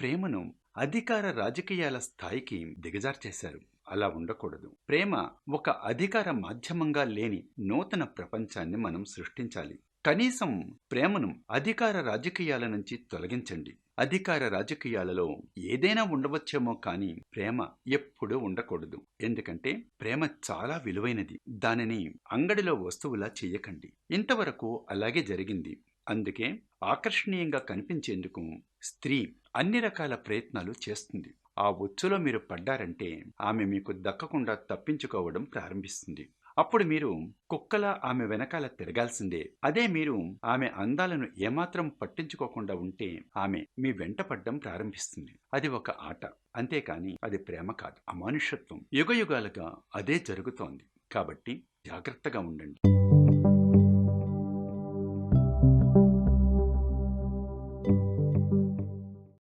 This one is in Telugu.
ప్రేమను అధికార రాజకీయాల స్థాయికి దిగజార్చేశారు. అలా ఉండకూడదు. ప్రేమ ఒక అధికార మాధ్యమంగా లేని నూతన ప్రపంచాన్ని మనం సృష్టించాలి. కనీసం ప్రేమను అధికార రాజకీయాల నుంచి తొలగించండి. అధికార రాజకీయాలలో ఏదైనా ఉండవచ్చేమో కానీ ప్రేమ ఎప్పుడూ ఉండకూడదు. ఎందుకంటే ప్రేమ చాలా విలువైనది. దానిని అంగడిలో వస్తువులా చెయ్యకండి ఇంతవరకు అలాగే జరిగింది. అందుకే ఆకర్షణీయంగా కనిపించేందుకు స్త్రీ అన్ని రకాల ప్రయత్నాలు చేస్తుంది. ఆ ఒచ్చులో మీరు పడ్డారంటే ఆమె మీకు దక్కకుండా తప్పించుకోవడం ప్రారంభిస్తుంది. అప్పుడు మీరు కుక్కలా ఆమె వెనకాల తిరగాల్సిందే. అదే మీరు ఆమె అందాలను ఏమాత్రం పట్టించుకోకుండా ఉంటే ఆమె మీ వెంట పడ్డం ప్రారంభిస్తుంది. అది ఒక ఆట. అంతేకాని అది ప్రేమ కాదు అమానుషత్వం. యుగయుగాలుగా అదే జరుగుతోంది. కాబట్టి జాగ్రత్తగా ఉండండి.